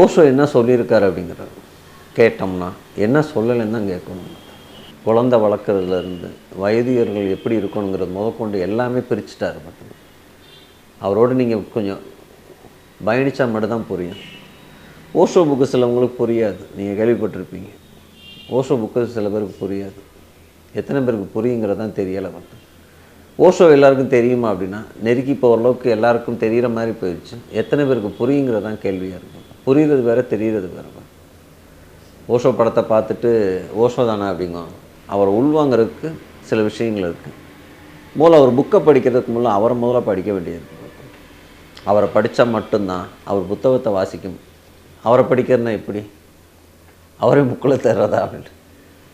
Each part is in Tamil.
ஓஷோ என்ன சொல்லியிருக்காரு அப்படிங்கிறது கேட்டோம்னா என்ன சொல்லலைன்னு தான் கேட்கணும். குழந்தை வளர்க்குறதுலேருந்து வயதியர்கள் எப்படி இருக்கணுங்கிறது முதற்கொண்டு எல்லாமே பிரிச்சுட்டார் மட்டும். அவரோடு நீங்கள் கொஞ்சம் பயணித்தா மட்டும்தான் புரியும். ஓஷோ புக்கு சிலவங்களுக்கு புரியாது. நீங்கள் கேள்விப்பட்டிருப்பீங்க. ஓஷோ புக்கு சில பேருக்கு புரியாது. எத்தனை பேருக்கு புரியுங்கிறதான் தெரியலை பார்த்து ஓஷோ எல்லாருக்கும் தெரியுமா அப்படின்னா நெருக்கி இப்போ ஓரளவுக்கு எல்லாருக்கும் தெரிகிற மாதிரி போயிடுச்சு. எத்தனை பேருக்கு புரியுங்கிறதான் கேள்வியாக இருக்கும். புரியுறது வேறு தெரிகிறது வேறு. ஓஷோ படத்தை பார்த்துட்டு ஓஷோ தானே அப்படிங்குவாங்க அவரை உள்வாங்கிறதுக்கு சில விஷயங்கள் இருக்குது முதல்ல அவர் புக்கை படிக்கிறதுக்கு முதல்ல அவரை முதல்ல படிக்க வேண்டியது. அவரை படித்தா மட்டும்தான் அவர் புத்தகத்தை வாசிக்கும். அவரை படிக்கிறதுனா எப்படி? அவரே புக்கில் தர்றதா அப்படின்ட்டு.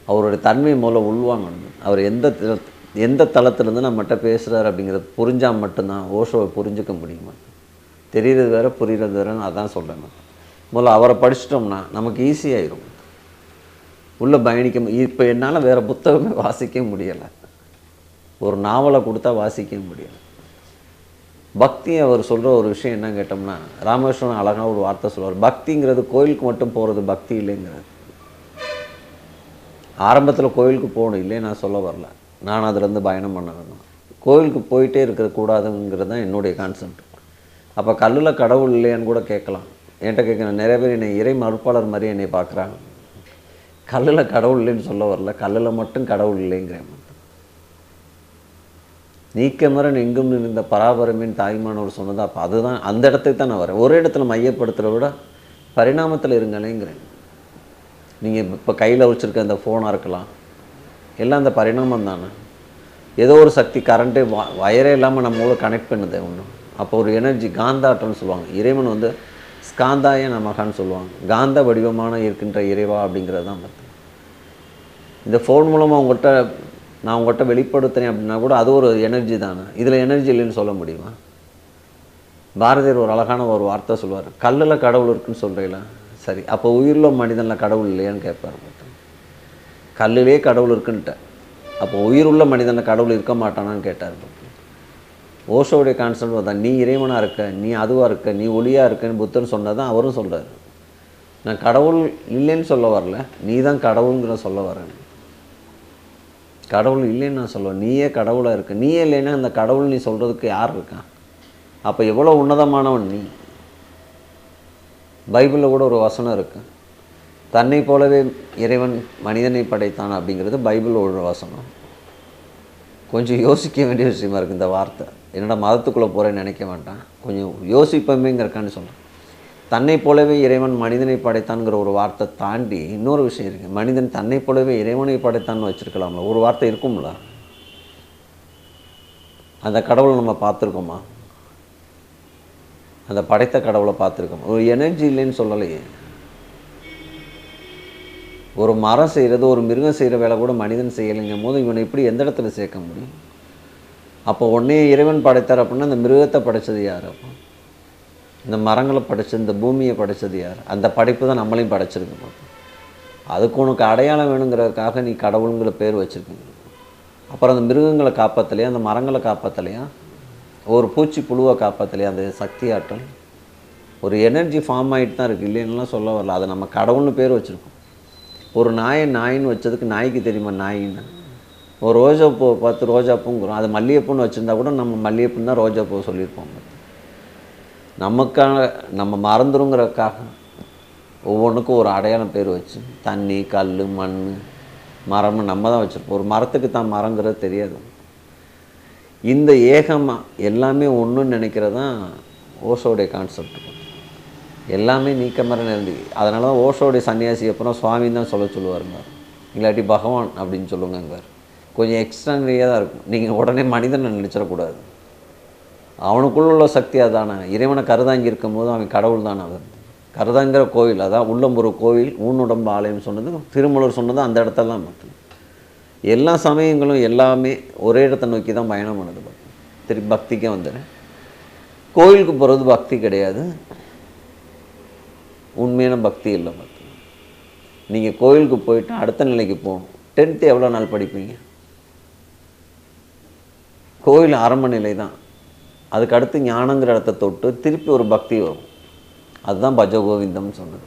அவருடைய தன்மை முதல்ல உள்வாங்கணும். அவர் எந்த த- எந்த தளத்துலேருந்து நம்மகிட்ட பேசுகிறார் அப்படிங்கிறது புரிஞ்சால் மட்டும்தான் ஓஷோவை புரிஞ்சுக்க முடியுமா? தெரிகிறது வேறு புரிகிறது வேறுன்னு அதான் சொல்கிறேன் நான். முதல்ல அவரை படிச்சிட்டோம்னா நமக்கு ஈஸியாயிரும் உள்ளே பயணிக்க இப்போ என்னால் வேறு புத்தகமே வாசிக்க முடியலை. ஒரு நாவலை கொடுத்தா வாசிக்க முடியலை. பக்தி அவர் சொல்கிற ஒரு விஷயம் என்ன கேட்டோம்னா ராமகிருஷ்ணன் அழகாக ஒரு வார்த்தை சொல்லுவார் பக்திங்கிறது கோயிலுக்கு மட்டும் போகிறது பக்தி இல்லைங்கிறது ஆரம்பத்தில் கோயிலுக்கு போகணும் இல்லையே நான் சொல்ல வரல. நான் அதுலேருந்து பயணம் பண்ண வேணும் கோயிலுக்கு போயிட்டே இருக்கக்கூடாதுங்கிறது தான் என்னுடைய கான்செப்ட் அப்போ கல்லில் கடவுள் இல்லையான்னு கூட கேட்கலாம். என்கிட்ட கேட்குறேன் நிறைய பேர் என்னை இறை மறுப்பாளர் மாதிரி என்னை பார்க்குறாங்க. கல்லில் கடவுள் இல்லைன்னு சொல்ல வரல கல்லில் மட்டும் கடவுள் இல்லைங்கிறேன். நீக்கமரன் எங்கும் இருந்த பராபரமின் தாய்மானவர் சொன்னது அப்போ அதுதான் அந்த இடத்துக்கு தான் நான் வரேன். ஒரு இடத்துல மையப்படுத்துகிற விட பரிணாமத்தில் இருங்களேங்கிறேன். நீங்கள் இப்போ கையில் வச்சுருக்க அந்த ஃபோனாக இருக்கலாம். எல்லாம் அந்த பரிணாமம் தானே. ஏதோ ஒரு சக்தி கரண்ட்டே வயரே இல்லாமல் நம்ம கனெக்ட் பண்ணுது ஒன்று அப்போ ஒரு எனர்ஜி காந்தாட்டம்னு சொல்லுவாங்க. இறைவன் வந்து ஸ்காந்தாய நமகான்னு சொல்லுவாங்க. காந்த வடிவமான இருக்கின்ற இறைவா அப்படிங்கிறது தான் பார்த்தேன் இந்த ஃபோன் மூலமாக உங்கள்கிட்ட நான் உங்கள்கிட்ட வெளிப்படுத்துகிறேன் அப்படின்னா கூட அது ஒரு எனர்ஜி தானே. இதில் எனர்ஜி இல்லைன்னு சொல்ல முடியுமா? பாரதியார் ஒரு அழகான ஒரு வார்த்தை சொல்லுவார். கல்லில் கடவுள் இருக்குன்னு சொல்கிறீங்களா சரி அப்போ உயிரில் மனிதனில் கடவுள் இல்லையான்னு கேட்பார் பார்த்தேன் கல்லிலே கடவுள் இருக்குன்ட்ட அப்போ உயிருள்ள மனிதனில் கடவுள் இருக்க மாட்டானான்னு கேட்டார் ஓஷோடைய கான்செப்ட் தான் நீ இறைவனாக இருக்க நீ அதுவாக இருக்க நீ ஒளியாக இருக்கன்னு புத்தன் சொன்னதான் அவரும் சொல்கிறார் நான் கடவுள் இல்லைன்னு சொல்ல வரல நீ தான் கடவுளுங்கிற சொல்ல வரேன். கடவுள் இல்லைன்னு நான் சொல்லுவேன் நீயே கடவுளாக இருக்க. நீயே இல்லைன்னா அந்த கடவுள் நீ சொல்கிறதுக்கு யார் இருக்கான் அப்போ எவ்வளோ உன்னதமானவன் நீ? பைபிளில் கூட ஒரு வசனம் இருக்கு. தன்னை போலவே இறைவன் மனிதனை படைத்தான் அப்படிங்கிறது பைபிள் ஒரு வசனம். கொஞ்சம் யோசிக்க வேண்டிய விஷயமா இருக்குது இந்த வார்த்தை. என்னடா மதத்துக்குள்ளே போகிறேன்னு நினைக்க வேண்டாம் கொஞ்சம் யோசிப்பமேங்கிறக்கான்னு சொல்கிறேன் தன்னை போலவே இறைவன் மனிதனை படைத்தான்ங்கிற ஒரு வார்த்தை தாண்டி இன்னொரு விஷயம் இருக்குது மனிதன் தன்னை போலவே இறைவனை படைத்தான்னு வச்சுருக்கலாம்ல. ஒரு வார்த்தை இருக்கும்ல. அந்த கடவுளை நம்ம பார்த்துருக்கோமா? அந்த படைத்த கடவுளை பார்த்துருக்கோம்? ஒரு எனர்ஜி இல்லைன்னு சொல்லலையே. ஒரு மரம் செய்கிறது ஒரு மிருகம் செய்கிற வேலை கூட மனிதன் செய்யலைங்கும் போது இவனை இப்படி எந்த இடத்துல சேர்க்க முடியும்? அப்போ உடனே இறைவன் படைத்தார் அப்படின்னா அந்த மிருகத்தை படைச்சது யார் அப்போ? இந்த மரங்களை படைச்சது இந்த பூமியை படைச்சது யார்? அந்த படைப்பு தான் நம்மளையும் படைச்சிருக்கு அதுக்கு உனக்கு அடையாளம் வேணுங்கிறதுக்காக நீ கடவுளுங்கிற பேர் வச்சுருக்கீங்க. அப்புறம் அந்த மிருகங்களை காப்பாற்றலையா அந்த மரங்களை காப்பாற்றலையா ஒரு பூச்சி புழுவை காப்பாற்றலையா அந்த சக்தி ஆற்றல் ஒரு எனர்ஜி ஃபார்ம் ஆகிட்டு தான் இருக்குது இல்லைன்னுலாம் சொல்ல வரல. அதை நம்ம கடவுள்னு பேர் வச்சுருக்கோம். ஒரு நாயை நாயின்னு வச்சதுக்கு நாய்க்கு தெரியுமா நாயின்னு? ஒரு ரோஜா பூ பார்த்து ரோஜா பூங்கிறோம் அது மல்லிகைப்பூன்னு வச்சுருந்தா கூட நம்ம மல்லிகைப்பூன்னு தான் ரோஜா பூ சொல்லியிருப்போம். நமக்கான நம்ம மறந்துருங்கிறதுக்காக ஒவ்வொன்றுக்கும் ஒரு அடையாளம் பேர் வச்சு தண்ணி கல் மண் மரம்னு நம்ம தான் வச்சுருப்போம். ஒரு மரத்துக்கு தான் மரங்கிறது தெரியாது. இந்த ஏகமாக எல்லாமே ஒன்றுன்னு நினைக்கிறதான் ஓசோடைய கான்செப்ட் எல்லாமே நீக்கமர நிரந்தி அதனால தான் ஓஷோடைய சன்னியாசி அப்புறம் சுவாமின்னு தான் சொல்ல சொல்லுவாருங்க. இல்லாட்டி பகவான் அப்படின்னு சொல்லுங்கங்கார் கொஞ்சம் எக்ஸ்ட்ரானரியாக தான் இருக்கும். நீங்கள் உடனே மனிதனை நினச்சிடக்கூடாது. அவனுக்குள்ள உள்ள சக்தி அதானே. இறைவனை கருதாங்கி இருக்கும்போது அவன் கடவுள் தானே அவர் கருதாங்கிற கோவில் அதான் உள்ளம் கோவில் ஊனுடம்பு ஆலயம் சொன்னது திருமலூர் சொன்னது அந்த இடத்துல தான் மட்டும். எல்லா சமயங்களும் எல்லாமே ஒரே இடத்தை நோக்கி தான் பயணம் பண்ணுது பாருங்க. திருப்பி பக்திக்கே வந்துடுறேன். கோவிலுக்கு போகிறது பக்தி கிடையாது. உண்மையான பக்தி இல்லை பக்தி நீங்கள் கோயிலுக்கு போயிட்டு அடுத்த நிலைக்கு போகணும். டென்த்து எவ்வளோ நாள் படிப்பீங்க? கோயில் ஆரம்ப நிலை தான். அதுக்கு அடுத்து ஞானங்கிற இடத்த தொட்டு திருப்பி ஒரு பக்தி வரும். அதுதான் பஜ கோவிந்தம்னு சொன்னது.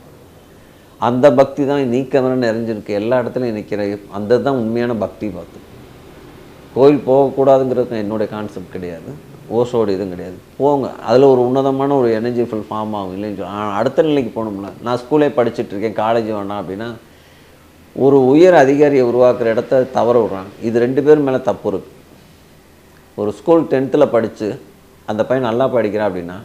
அந்த பக்தி தான் நீக்கமர நிறைஞ்சிருக்கு. எல்லா இடத்துலையும் நிற்கிற அந்த தான் உண்மையான பக்தி பார்த்து. கோயில் போகக்கூடாதுங்கிறது என்னுடைய கான்செப்ட் கிடையாது. ஓசோடு இதுவும் கிடையாது. போங்க. அதில் ஒரு உன்னதமான ஒரு எனர்ஜி ஃபுல் ஃபார்ம் ஆகும். இல்லைன்னு அடுத்த நிலைக்கு போகணும்ல. நான் ஸ்கூலே படிச்சுட்ருக்கேன் காலேஜ் வேணாம் அப்படின்னா ஒரு உயர் அதிகாரியை உருவாக்குற இடத்த தவற விடுறாங்க. இது ரெண்டு பேர் மேலே தப்பு இருக்குது ஒரு ஸ்கூல் டென்த்தில் படித்து அந்த பையன் நல்லா படிக்கிறான் அப்படின்னா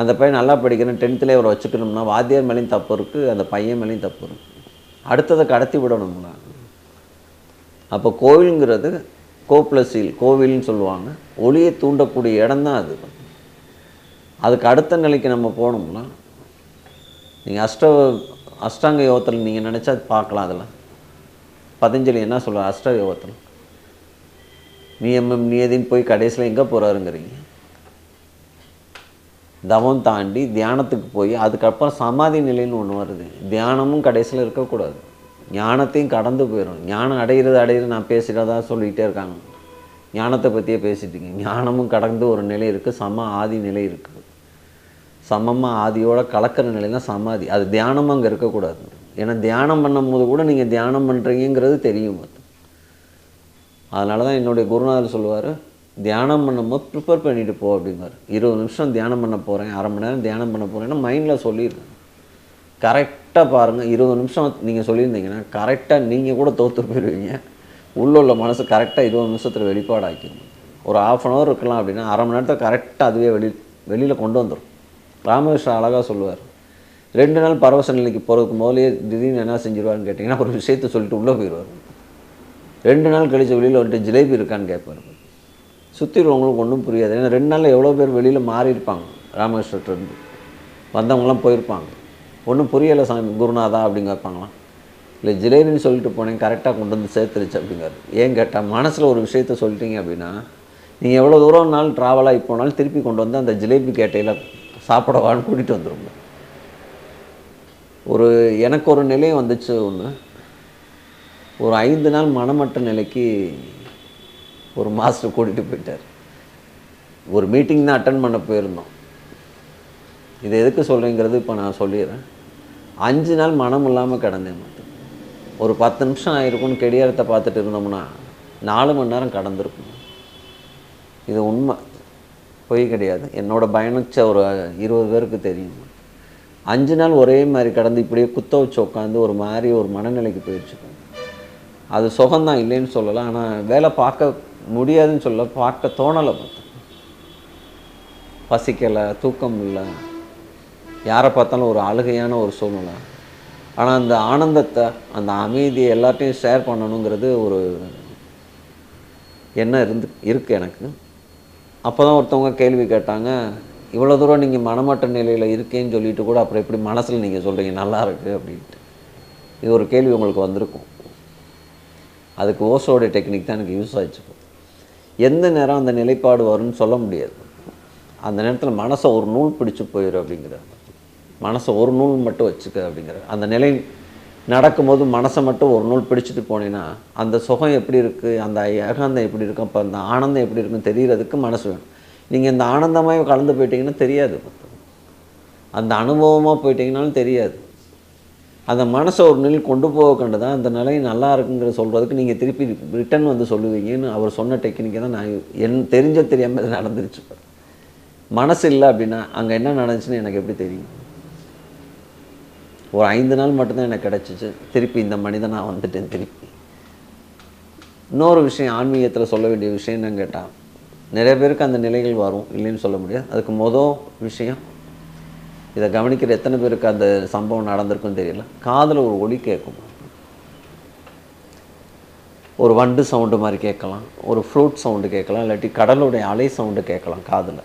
அந்த பையன் நல்லா படிக்கிறேன் டென்த்துலேயே அவரை வச்சுக்கணும்னா வாத்தியார் மேலேயும் தப்பு இருக்குது அந்த பையன் மேலேயும் தப்பு இருக்குது அடுத்ததை கடத்தி விடணும்னா அப்போ கோவிலுங்கிறது கோப்ளஸில் கோவில்னு சொல்லுவாங்க. ஒளியை தூண்டக்கூடிய இடம் தான் அது. அதுக்கு அடுத்த நிலைக்கு நம்ம போனோம்னா நீங்கள் அஷ்ட அஷ்டாங்க யோகத்தில் நீங்கள் நினச்சா பார்க்கலாம் அதில். பதஞ்சலி என்ன சொல்கிறார் அஷ்ட யோகத்தில். நியமம் நியதின்னு போய் கடைசியில் எங்கே போகிறாருங்கிறீங்க தவம் தாண்டி தியானத்துக்கு போய் அதுக்கப்புறம் சமாதி நிலைன்னு ஒன்று வருது. தியானமும் கடைசியில் இருக்கக்கூடாது. ஞானத்தையும் கடந்து போயிடும் ஞானம் அடையிறது அடையிறது நான் பேசுகிறதா சொல்லிகிட்டே இருக்காங்க. ஞானத்தை பற்றியே பேசிட்டீங்க ஞானமும் கடந்து ஒரு நிலை இருக்குது சம ஆதி நிலை இருக்குது சமமாக ஆதியோட கலக்கிற நிலை தான் சமாதி. அது தியானமும் அங்கே இருக்கக்கூடாது. ஏன்னா தியானம் பண்ணும்போது கூட நீங்கள் தியானம் பண்ணுறீங்கிறது தெரியும் அது. அதனால தான் என்னுடைய குருநாதர் சொல்லுவார் தியானம் பண்ணும்போது ப்ரிப்பேர் பண்ணிட்டு போ அப்படிங்கிறார் இருபது நிமிஷம் தியானம் பண்ண போகிறேன் அரை மணி நேரம் தியானம் பண்ண போகிறேன்னா மைண்டில் கரெக்ட் கரெக்டாக பாருங்கள் இருபது நிமிஷம் நீங்கள் சொல்லியிருந்தீங்கன்னா கரெக்டாக நீங்கள் கூட தோற்று போயிடுவீங்க உள்ள உள்ள மனசு கரெக்டாக இருபது நிமிஷத்தில் வெளிப்பாடாக்கிடும். ஒரு ஆஃப் அன் ஹவர் இருக்கலாம் அப்படின்னா அரை மணி நேரத்தில் கரெக்டாக அதுவே வெளி வெளியில் கொண்டு வந்துடும் ராமகிருஷ்ணன் அழகாக சொல்லுவார். ரெண்டு நாள் பரவச நிலைக்கு போகிறதுக்கு முதலே திடீர்னு என்ன செஞ்சிருவாருன்னு கேட்டிங்கன்னா ஒரு விஷயத்தை சொல்லிட்டு உள்ளே போயிடுவார் ரெண்டு நாள் கழிச்ச வெளியில் வந்துட்டு ஜிலேபி இருக்கான்னு கேட்பார். சுற்றி உள்ளவங்களுக்கு ஒன்றும் புரியாது. ஏன்னா ரெண்டு நாளில் எவ்வளோ பேர் வெளியில் மாறி இருப்பாங்க ராமகிருஷ்ணர்கிட்டருந்து வந்தவங்களாம் போயிருப்பாங்க. ஒன்றும் புரியலை சாமி குருநாதா அப்படின்னு வைப்பாங்களாம் இல்லை ஜிலேபின்னு சொல்லிட்டு போனேன் கரெக்டாக கொண்டு வந்து சேர்த்துருச்சு அப்படிங்கிறாரு. ஏன் கேட்டால் மனசில் ஒரு விஷயத்த சொல்லிட்டீங்க அப்படின்னா நீங்கள் எவ்வளோ தூரம்னாலும் ட்ராவலாகி போனாலும் திருப்பி கொண்டு வந்து அந்த ஜிலேபி கேட்டையில் சாப்பிடவான்னு கூட்டிகிட்டு வந்துருங்க ஒரு எனக்கு ஒரு நிலை வந்துச்சு ஒன்று ஒரு ஐந்து நாள் மனமற்ற நிலைக்கு ஒரு மாஸ்டர் கூட்டிகிட்டு போயிட்டார். ஒரு மீட்டிங் தான் அட்டன் பண்ண போயிருந்தோம். இது எதுக்கு சொல்கிறேங்கிறது இப்போ நான் சொல்லிடுறேன். அஞ்சு நாள் மனம் இல்லாமல் கிடந்தேன் மட்டும் ஒரு பத்து நிமிஷம் ஆகிருக்கும்னு கெடியாரத்தை பார்த்துட்டு இருந்தோம்னா நாலு மணி நேரம் கடந்திருக்கும். இது உண்மை. பொய் கிடையாது. என்னோட பயணிச்ச ஒரு இருபது பேருக்கு தெரியும். அஞ்சு நாள் ஒரே மாதிரி கடந்து இப்படியே குத்த வச்சு உட்காந்து ஒரு மாதிரி ஒரு மனநிலைக்கு போயிடுச்சு. அது சுகம்தான் இல்லைன்னு சொல்லலாம் ஆனால் வேலை பார்க்க முடியாதுன்னு சொல்ல பார்க்க தோணலை பார்த்தேன் பசிக்கலை தூக்கம் இல்லை. யாரை பார்த்தாலும் ஒரு அழுகையான ஒரு சூழ்நிலை. ஆனால் அந்த ஆனந்தத்தை அந்த அமைதியை எல்லாத்தையும் ஷேர் பண்ணணுங்கிறது ஒரு எண்ணம் இருந்து இருக்குது எனக்கு. அப்போ தான் ஒருத்தவங்க கேள்வி கேட்டாங்க இவ்வளோ தூரம் நீங்கள் மனமட்ட நிலையில் இருக்கேன்னு சொல்லிட்டு கூட அப்புறம் எப்படி மனசில் நீங்கள் சொல்கிறீங்க நல்லா இருக்குது அப்படின்ட்டு. இது ஒரு கேள்வி உங்களுக்கு வந்திருக்கும். அதுக்கு ஓசோடைய டெக்னிக் தான் எனக்கு யூஸ் ஆச்சு எந்த நேரம் அந்த நிலைப்பாடு வரும்னு சொல்ல முடியாது. அந்த நேரத்தில் மனசை ஒரு நூல் பிடிச்சு போயிடும் அப்படிங்கிறார் மனசை ஒரு நூல் மட்டும் வச்சுக்க அப்படிங்கிற அந்த நிலை நடக்கும்போது மனசை மட்டும் ஒரு நூல் பிடிச்சிட்டு போனீங்கன்னா அந்த சுகம் எப்படி இருக்குது அந்த ஏகாந்தம் எப்படி இருக்கும் அப்போ அந்த ஆனந்தம் எப்படி இருக்குன்னு தெரிகிறதுக்கு மனசு வேணும். நீங்கள் இந்த ஆனந்தமாக கலந்து போயிட்டீங்கன்னா தெரியாது அந்த அனுபவமாக போயிட்டீங்கனாலும் தெரியாது. அந்த மனசை ஒரு நிலை கொண்டு போக கண்டு தான் அந்த நிலை நல்லா இருக்குங்கிற சொல்கிறதுக்கு நீங்கள் திருப்பி ரிட்டன் வந்து சொல்லுவீங்கன்னு அவர் சொன்ன டெக்னிக்கை தான் நான் என் தெரிஞ்ச தெரியாமல் நடந்துருச்சு. மனசு இல்லை அப்படின்னா அங்கே என்ன நடந்துச்சுன்னு எனக்கு எப்படி தெரியும்? ஒரு ஐந்து நாள் மட்டும்தான் எனக்கு கிடச்சிச்சு. திருப்பி இந்த மனிதன் நான் வந்துட்டேன் திருப்பி. இன்னொரு விஷயம் ஆன்மீகத்தில் சொல்ல வேண்டிய விஷயம் என்னன்னு கேட்டால் நிறைய பேருக்கு அந்த நிலைகள் வரும். இல்லைன்னு சொல்ல முடியாது. அதுக்கு மொதல் விஷயம் இதை கவனிக்கிற எத்தனை பேருக்கு அந்த சம்பவம் நடந்திருக்குன்னு தெரியல. காதில் ஒரு ஒலி கேட்கும். ஒரு வண்டு சவுண்டு மாதிரி கேட்கலாம். ஒரு ஃப்ரூட் சவுண்டு கேட்கலாம். இல்லாட்டி கடலுடைய அலை சவுண்டு கேட்கலாம் காதில்.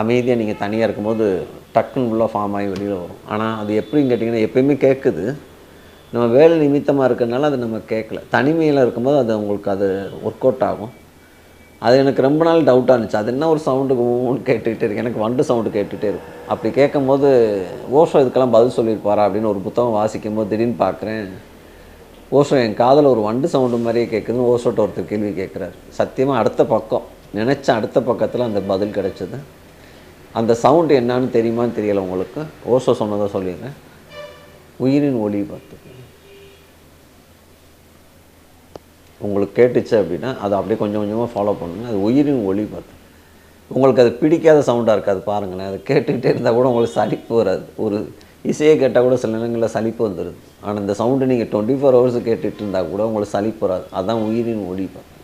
அமைதியாக நீங்கள் தனியாக இருக்கும்போது டக்குன்னு உள்ளே ஃபார்ம் ஆகி வெளியில் வரும். ஆனால் அது எப்படின்னு கேட்டிங்கன்னா எப்பயுமே கேட்குது நம்ம வேலை நிமித்தமாக இருக்கிறதுனால அது நம்ம கேட்கல தனிமையில் இருக்கும்போது அது உங்களுக்கு அது ஒர்க் அவுட் ஆகும். அது எனக்கு ரொம்ப நாள் டவுட்டாக இருந்துச்சு. அது என்ன ஒரு சவுண்டுக்கு ஊன்னு கேட்டுக்கிட்டே இருக்கு. எனக்கு வண்டு சவுண்டு கேட்டுகிட்டே இருக்கும் அப்படி கேட்கும்போது ஓஷோ இதுக்கெல்லாம் பதில் சொல்லியிருப்பாரா அப்படின்னு ஒரு புத்தகம் வாசிக்கும் போது திடீர்னு பார்க்குறேன் ஓஷோ என் காதில் ஒரு வண்டு சவுண்டு மாதிரியே கேட்குதுன்னு ஓஷோட்ட ஒருத்தர் கேள்வி கேட்குறாரு சத்தியமாக அடுத்த பக்கம் நினச்ச அடுத்த பக்கத்தில் அந்த பதில் கிடச்சிது. அந்த சவுண்டு என்னன்னு தெரியுமான்னு தெரியலை உங்களுக்கு. ஓசோ சொன்னதை சொல்லிடுறேன். உயிரின் ஒளி பார்த்து. உங்களுக்கு கேட்டுச்சு அப்படின்னா அதை அப்படியே கொஞ்சம் கொஞ்சமாக ஃபாலோ பண்ணுங்க. அது உயிரின் ஒளி பார்த்து. உங்களுக்கு அது பிடிக்காத சவுண்டாக இருக்காது பாருங்களேன். அதை கேட்டுக்கிட்டே இருந்தால் கூட உங்களுக்கு சலிப்பு வராது. ஒரு இசையை கேட்டால் கூட சில நேரங்களில் சலிப்பு வந்துடுது ஆனால் இந்த சவுண்டு நீங்கள் டுவெண்ட்டி ஃபோர் ஹவர்ஸ் கேட்டுகிட்டு இருந்தால் கூட உங்களுக்கு சலிப்பு வராது. அதுதான் உயிரின் ஒளி பார்த்து.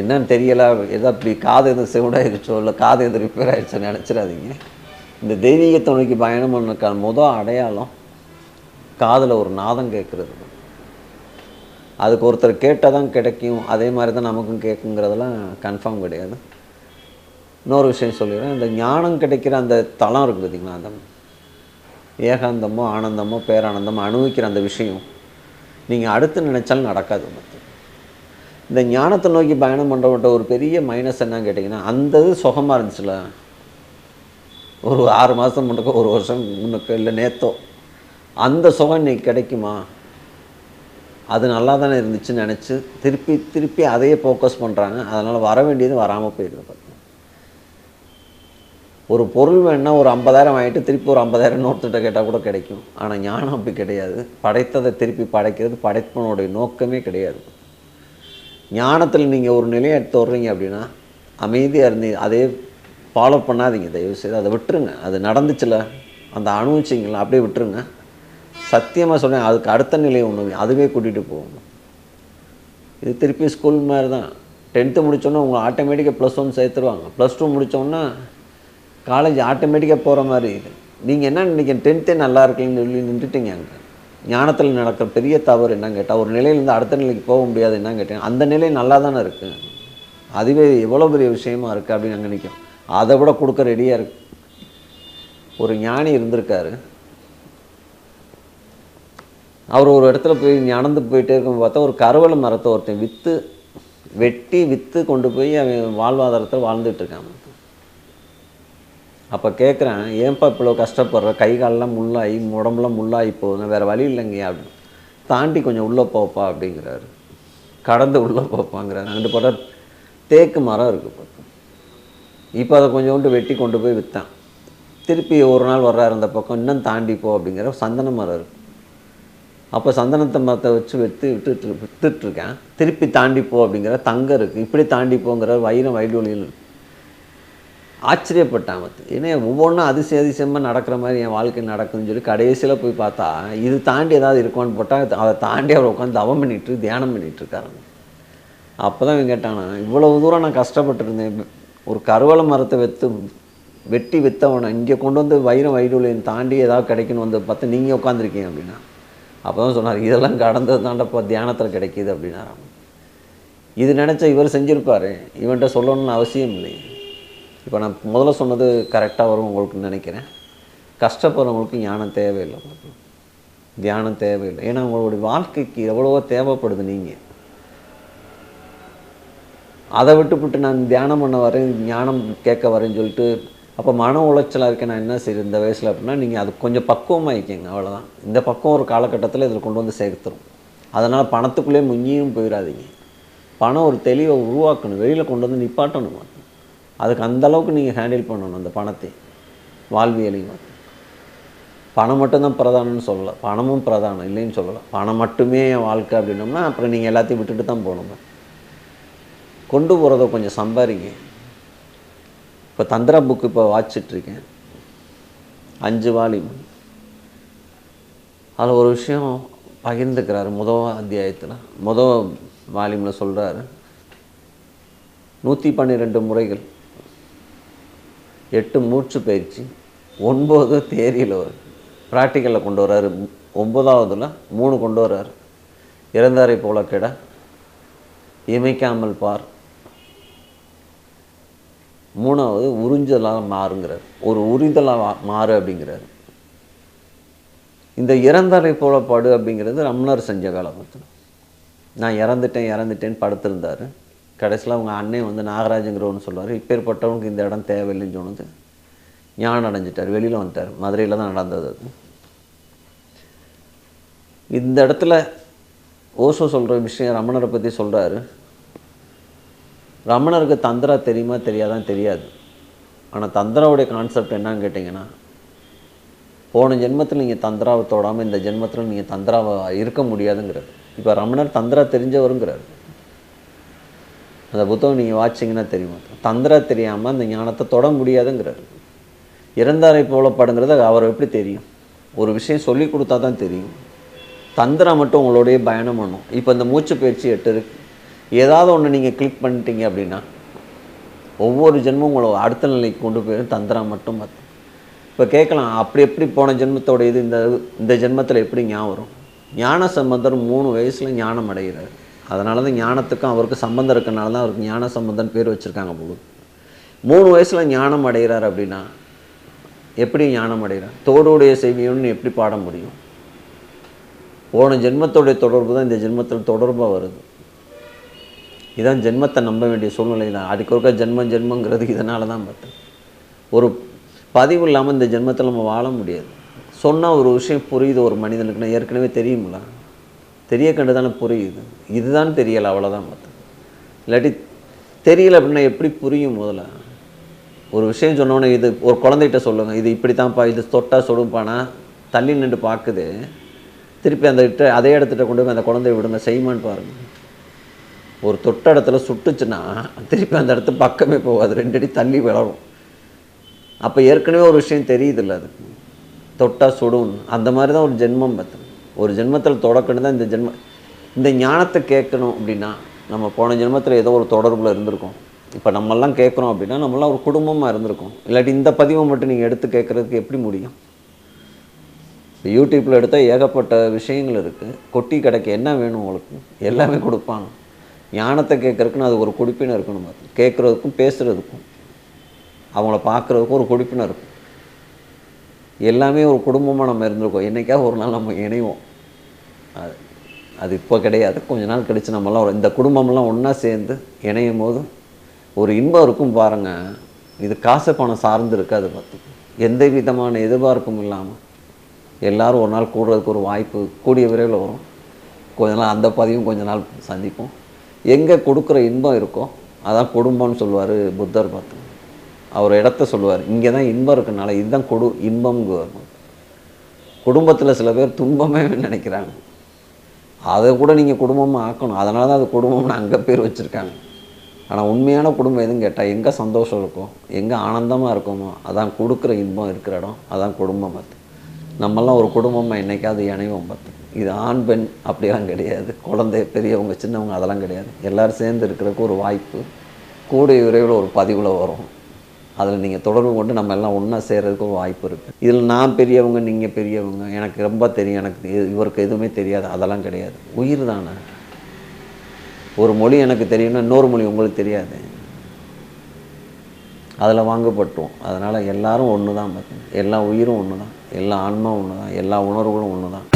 என்னன்னு தெரியல. ஏதோ அப்படி காது எதுவும் செவிடாயிருச்சோ இல்லை காது எதுவும் ரிப்பேர் ஆகிடுச்சோன்னு நினச்சிடாதீங்க. இந்த தெய்வீக துணைக்கு பயணம் பண்ணுறதுக்கான முதல் அடையாளம் காதில் ஒரு நாதம் கேட்குறது. அதுக்கு ஒருத்தர் கேட்டால் தான் கிடைக்கும். அதே மாதிரி தான் நமக்கும் கேட்குங்கிறதெல்லாம் கன்ஃபார்ம் கிடையாது. இன்னொரு விஷயம் சொல்லிடுறேன். இந்த ஞானம் கிடைக்கிற அந்த தளம் இருக்குது பார்த்தீங்களா? அந்த ஏகாந்தமோ ஆனந்தமோ பேரானந்தமோ அனுபவிக்கிற அந்த விஷயம். நீங்கள் அடுத்து நினைச்சாலும் நடக்காது. இந்த ஞானத்தை நோக்கி பயணம் பண்ணுறவன்ட்ட ஒரு பெரிய மைனஸ் என்னன்னு கேட்டிங்கன்னா அந்த இது சுகமாக இருந்துச்சுல. ஒரு ஆறு மாதம் முன்னக்கோ ஒரு வருஷம் முன்னக்கோ இல்லை நேத்தோ. அந்த சுகம் இன்னைக்கு கிடைக்குமா? அது நல்லா தானே இருந்துச்சுன்னு நினச்சி திருப்பி திருப்பி அதையே ஃபோக்கஸ் பண்ணுறாங்க அதனால் வர வேண்டியது வராமல் போயிடுது பாருங்க. ஒரு பொருள் வேணால் ஒரு ஐம்பதாயிரம் வாங்கிட்டு திருப்பி ஒரு ஐம்பதாயிரம் நோட்டுகிட்ட கேட்டால் கூட கிடைக்கும். ஆனால் ஞானம் அப்படி கிடையாது. படைத்ததை திருப்பி படைக்கிறது படைப்பனுடைய நோக்கமே கிடையாது. ஞானத்தில் நீங்கள் ஒரு நிலையை எடுத்து வர்றீங்க அப்படின்னா அமைதியாக இருந்து அதே ஃபாலோ பண்ணாதீங்க. தயவு செய்து அதை விட்டுருங்க. அது நடந்துச்சுல அந்த அனுபவிச்சிங்களா அப்படியே விட்டுருங்க. சத்தியமாக சொல்கிறேன் அதுக்கு அடுத்த நிலை ஒன்று அதுவே கூட்டிகிட்டு போகணும். இது திருப்பி ஸ்கூல் மாதிரி தான் டென்த்து முடித்தோன்னே உங்களை ஆட்டோமேட்டிக்காக ப்ளஸ் ஒன் சேர்த்துருவாங்க. ப்ளஸ் டூ முடித்தோன்னா காலேஜ் ஆட்டோமேட்டிக்காக போகிற மாதிரி இது. நீங்கள் என்ன நினைக்கிறீங்க? டென்த்தே நல்லா இருக்கீங்கன்னு சொல்லி நின்றுட்டீங்க அங்கே. ஞானத்தில் நடக்கிற பெரிய தவறு என்னன்னு கேட்டால் ஒரு நிலையிலேருந்து அடுத்த நிலைக்கு போக முடியாது என்னன்னு கேட்டேன் அந்த நிலை நல்லா தானே இருக்குது அதுவே எவ்வளோ பெரிய விஷயமா இருக்குது அப்படின்னு நாங்கள் நினைக்கும் அதை விட கொடுக்க ரெடியாக இருக்கு. ஒரு ஞானி இருந்திருக்காரு. அவர் ஒரு இடத்துல போய் நடந்து போயிட்டே இருக்கும் பார்த்தா ஒரு கருவளை மரத்தை ஒருத்தன் விற்று வெட்டி விற்று கொண்டு போய் அவன் வாழ்வாதாரத்தில் வாழ்ந்துட்டு இருக்கான். அப்போ கேட்குறேன் ஏன்பா இவ்வளோ கஷ்டப்படுற? கை காலெல்லாம் முள்ளாகி உடம்புலாம் முள்ளாகி போகுது வேறு வழி இல்லைங்கய்யா அப்படின்னு. தாண்டி கொஞ்சம் உள்ளே போப்பா அப்படிங்கிறாரு. கடந்து உள்ளே போப்பாங்கிறாரு. அங்கிட்டு போட்டா தேக்கு மரம் இருக்குது பார்த்து இப்போ அதை கொஞ்சோண்டு வெட்டி கொண்டு போய் விற்றான் திருப்பி ஒரு நாள் வர்றாரு அந்த பக்கம் இன்னும் தாண்டி போ அப்படிங்கிற சந்தன மரம் இருக்குது அப்போ சந்தனத்தை மரத்தை வச்சு விற்று விட்டுட்டு விற்றுட்ருக்கேன் திருப்பி தாண்டி போ அப்படிங்கிற தங்கம் இருக்குது இப்படி தாண்டி போங்கிற வயிறு வைடூழியில் இருக்குது ஆச்சரியப்பட்டேன் அவத்து ஏன்னா ஒவ்வொன்றும் அதிசய அதிசயமாக நடக்கிற மாதிரி என் வாழ்க்கை நடக்குதுன்னு சொல்லி கடைசியில் போய் பார்த்தா இது தாண்டி ஏதாவது இருக்கும்னு போட்டால் அதை தாண்டி அவர் உட்காந்து தவம் பண்ணிட்டு தியானம் பண்ணிட்டு இருக்காரு. அப்போ தான் இவன் கேட்டானா இவ்வளவு தூரம் நான் கஷ்டப்பட்டுருந்தேன். ஒரு கருவளை மரத்தை வெத்து வெட்டி விற்றவனை இங்கே கொண்டு வந்து வைரம் வைடூழியம் தாண்டி ஏதாவது கிடைக்கணும் வந்து பார்த்து நீங்கள் உட்காந்துருக்கீங்க அப்படின்னா. அப்போ தான் சொன்னார் இதெல்லாம் கடந்தது தாண்டப்போ தியானத்தில் கிடைக்கிது அப்படின்னாராம். இது நினச்சா இவர் செஞ்சுருப்பார். இவன்கிட்ட சொல்லணும்னு அவசியம் இல்லை இப்போ நான் முதல்ல சொன்னது கரெக்டாக வரும் உங்களுக்கு நினைக்கிறேன். கஷ்டப்படுறவங்களுக்கு ஞானம் தேவையில்லை தியானம் தேவையில்லை. ஏன்னா உங்களுடைய வாழ்க்கைக்கு எவ்வளவோ தேவைப்படுது நீங்கள் அதை விட்டுவிட்டு நான் தியானம் பண்ண வரேன் ஞானம் கேட்க வரேன்னு சொல்லிட்டு அப்போ மன உளைச்சலாக இருக்க நான் என்ன செய்யுது இந்த வயசில் அப்படின்னா நீங்கள் அது கொஞ்சம் பக்குவமாகிக்கங்க அவ்வளோதான் இந்த பக்கம் ஒரு காலகட்டத்தில் இதில் கொண்டு வந்து சேர்த்துரும். அதனால் பணத்துக்குள்ளே முங்கியும் போயிடாதீங்க. பணம் ஒரு தெளிவை உருவாக்கணும். வெளியில் கொண்டு வந்து நிப்பாட்டணும். அதுக்கு அந்தளவுக்கு நீங்கள் ஹேண்டில் பண்ணணும் அந்த பணத்தை வாழ்வியலையும். பணம் மட்டும்தான் பிரதானம்னு சொல்லலை. பணமும் பிரதானம் இல்லைன்னு சொல்லலை. பணம் மட்டுமே என் வாழ்க்கை அப்படின்னோம்னா அப்புறம் நீங்கள் எல்லாத்தையும் விட்டுட்டு தான் போகணும். கொண்டு போகிறத கொஞ்சம் சம்பாதிங்க இப்போ தந்திரா புக்கு இப்போ வாச்சிட்ருக்கேன் அஞ்சு வாலிம் அதில் ஒரு விஷயம் பகிர்ந்துக்கிறாரு முதல் அத்தியாயத்தில். முதல் வால்யூமில் சொல்கிறாரு நூற்றி பன்னிரெண்டு முறைகள். எட்டு மூச்சு பயிற்சி ஒன்பது தேரியில் வரும் ப்ராக்டிக்கலில் கொண்டு வர்றாரு. ஒன்பதாவதில் மூணு கொண்டு வர்றாரு. இறந்தாரை போல கெட இமைக்காமல் பார். மூணாவது உறிஞ்சலாக மாறுங்கிறார். ஒரு உரிதலாக மாறு அப்படிங்கிறார். இந்த இறந்தாரை போல படு அப்படிங்கிறது ரம்னர் செஞ்ச காலகட்டத்தில் நான் இறந்துட்டேன் இறந்துட்டேன்னு படுத்திருந்தார். கடைசியில் அவங்க அண்ணன் வந்து நாகராஜங்கிறவன்னு சொல்லுவார். இப்பேற்பட்டவனுக்கு இந்த இடம் தேவையில்லைன்னு சொன்னது. ஞானம் அடைஞ்சிட்டார். வெளியில் வந்துட்டார். மதுரையில் தான் நடந்தது அது. இந்த இடத்துல ஓசோ சொல்கிற விஷயம் ரமணரை பற்றி சொல்கிறாரு ரமணருக்கு தந்திரா தெரியுமா தெரியாதான் தெரியாது. ஆனால் தந்திராவுடைய கான்செப்ட் என்னன்னு கேட்டிங்கன்னா போன ஜென்மத்தில் நீங்கள் தந்திராவை தொடாமல் இந்த ஜென்மத்தில் நீங்கள் தந்திராவை இருக்க முடியாதுங்கிறார் இப்போ ரமணர் தந்திரா தெரிஞ்சவருங்கிறார். அந்த புத்தகம் நீங்கள் வாட்சிங்கன்னா தெரியும். தந்திரா தெரியாமல் அந்த ஞானத்தை தொட முடியாதுங்கிறார். இறந்தாரை போலப்படுங்கிறது அவர் எப்படி தெரியும்? ஒரு விஷயம் சொல்லி கொடுத்தா தான் தெரியும். தந்திரா மட்டும் உங்களுடைய பயணம் பண்ணும். இப்போ இந்த மூச்சு பயிற்சி எட்டு இருக்குது ஏதாவது ஒன்று நீங்கள் கிளிக் பண்ணிட்டீங்க அப்படின்னா ஒவ்வொரு ஜென்மம் உங்களை அடுத்த நிலைக்கு கொண்டு போய் தந்திரா மட்டும் பார்த்து. இப்போ கேட்கலாம் அப்படி எப்படி போன ஜென்மத்தோட இது இந்த இந்த ஜென்மத்தில் எப்படி ஞாபகம் வரும்? ஞான சம்பந்தர் மூணு வயசில் ஞானம் அடைகிறார். அதனால தான் ஞானத்துக்கும் அவருக்கு சம்பந்தம் இருக்கனால தான் அவருக்கு ஞான சம்பந்தன் பேர் வச்சுருக்காங்க போகுது மூணு வயசில் ஞானம் அடைகிறார் அப்படின்னா எப்படி ஞானம் அடைகிறார்? தோடுடைய செய்வியும்னு எப்படி பாட முடியும்? போன ஜென்மத்தோடைய தொடர்பு தான் இந்த ஜென்மத்தில் தொடர்பாக வருது. இதான் ஜென்மத்தை நம்ப வேண்டிய சூழ்நிலை தான் அதுக்கு ஒருக்கா ஜென்மம் ஜென்மங்கிறது இதனால தான் பார்த்தேன் ஒரு பதிவு இல்லாமல் இந்த ஜென்மத்தில் நம்ம வாழ முடியாது. சொன்னால் ஒரு விஷயம் புரியுது ஒரு மனிதனுக்குன்னா ஏற்கனவே தெரியுங்களா தெரிய கண்டு தானே புரியுது. இதுதான் தெரியலை அவ்வளோதான் பார்த்தேன் இல்லாட்டி தெரியல அப்படின்னா எப்படி புரியும் முதல்ல? ஒரு விஷயம் சொன்னோன்னே இது ஒரு குழந்தைகிட்ட சொல்லுங்கள் இது இப்படி தான்ப்பா இது தொட்டா சொடுப்பானா? தள்ளி நின்று பார்க்குது. திருப்பி அந்த இட்ட அதே இடத்துட்ட கொண்டு போய் அந்த குழந்தைய விடுங்க செய்யுமான்னு பாருங்கள் ஒரு தொட்ட இடத்துல சுட்டுச்சுன்னா திருப்பி அந்த இடத்து பக்கமே போகாது ரெண்டு அடி தள்ளி விளரும் அப்போ ஏற்கனவே ஒரு விஷயம் தெரியுதுல்ல அது தொட்டா சுடும். அந்த மாதிரி தான் ஒரு ஜென்மம் பார்த்தேன் ஒரு ஜென்மத்தில் தொடக்கணும் தான் இந்த ஜென்ம இந்த ஞானத்தை கேட்கணும் அப்படின்னா நம்ம போன ஜென்மத்தில் ஏதோ ஒரு தொடர்பில் இருந்திருக்கோம். இப்போ நம்மெல்லாம் கேட்குறோம் அப்படின்னா நம்மளாம் ஒரு குடும்பமாக இருந்திருக்கோம். இல்லாட்டி இந்த பதிவை மட்டும் நீங்கள் எடுத்து கேட்குறதுக்கு எப்படி முடியும்? இப்போ யூடியூப்பில் எடுத்தால் ஏகப்பட்ட விஷயங்கள் இருக்குது கொட்டி கடைக்கு என்ன வேணும் உங்களுக்கு? எல்லாமே கொடுப்பாங்க. ஞானத்தை கேட்குறதுக்குன்னு அது ஒரு குடிப்பினர் இருக்கணும் பார்த்து கேட்குறதுக்கும் பேசுகிறதுக்கும் அவங்கள பார்க்குறதுக்கும் ஒரு குடிப்பினர் இருக்கும். எல்லாமே ஒரு குடும்பமாக நம்ம இருந்திருக்கோம். என்றைக்கா ஒரு நாள் நம்ம இணைவோம். அது அது இப்போ கிடையாது. கொஞ்ச நாள் கழித்து நம்மலாம் இந்த குடும்பம்லாம் ஒன்றா சேர்ந்து இணையும் போது ஒரு இன்பம் இருக்கும் பாருங்கள் இது காசு பணம் சார்ந்து இருக்காது பார்த்து. எந்த விதமான எதிர்பார்ப்பும் இல்லாமல் எல்லோரும் ஒரு நாள் கூடுறதுக்கு ஒரு வாய்ப்பு கூடிய விரைவில் வரும். கொஞ்ச நாள் அந்த பதிவும் கொஞ்ச நாள் சந்திப்போம். எங்கே கொடுக்குற இன்பம் இருக்கோ அதான் குடும்பம்னு சொல்லுவார் புத்தர் பார்த்து. அவர் இடத்த சொல்லுவார் இங்கே தான் இன்பம் இருக்கனால இதுதான் கொடு இன்பம்ங்குவார் குடும்பத்தில் சில பேர் துன்பமே நினைக்கிறாங்க. அதை கூட நீங்கள் குடும்பமாக ஆக்கணும். அதனால தான் அது குடும்பம்னு அங்கே பேர் வச்சுருக்காங்க. ஆனால் உண்மையான குடும்பம் எதுன்னு கேட்டால் எங்கே சந்தோஷம் இருக்கும் எங்கே ஆனந்தமாக இருக்குமோ அதான் கொடுக்குற இன்பம் இருக்கிற இடம் அதான் குடும்பம் பார்த்து நம்மெல்லாம் ஒரு குடும்பமாக என்றைக்காவது இணைவோம் பார்த்து. இது ஆண் பெண் அப்படிலாம் கிடையாது. குழந்தை பெரியவங்க சின்னவங்க அதெல்லாம் கிடையாது. எல்லோரும் சேர்ந்து இருக்கிறதுக்கு ஒரு வாய்ப்பு. கூடிய விரைவில் ஒரு பதிவில் வரும். அதில் நீங்கள் தொடர்பு கொண்டு நம்ம எல்லாம் ஒன்றா சேர்கிறதுக்கு ஒரு வாய்ப்பு இருக்குது இதில் நான் பெரியவங்க நீங்கள் பெரியவங்க எனக்கு ரொம்ப தெரியும். எனக்கு இவருக்கு எதுவுமே தெரியாது. அதெல்லாம் கிடையாது. உயிர் தானே. ஒரு மொழி எனக்கு தெரியும்னா இன்னொரு மொழி உங்களுக்கு தெரியாது. அதில் வாங்கப்பட்டோம் அதனால் எல்லாரும் ஒன்று தான் பார்த்தீங்க எல்லா உயிரும் ஒன்று தான் எல்லா ஆன்மாவும் ஒன்று தான் எல்லா உணர்வுகளும் ஒன்று தான்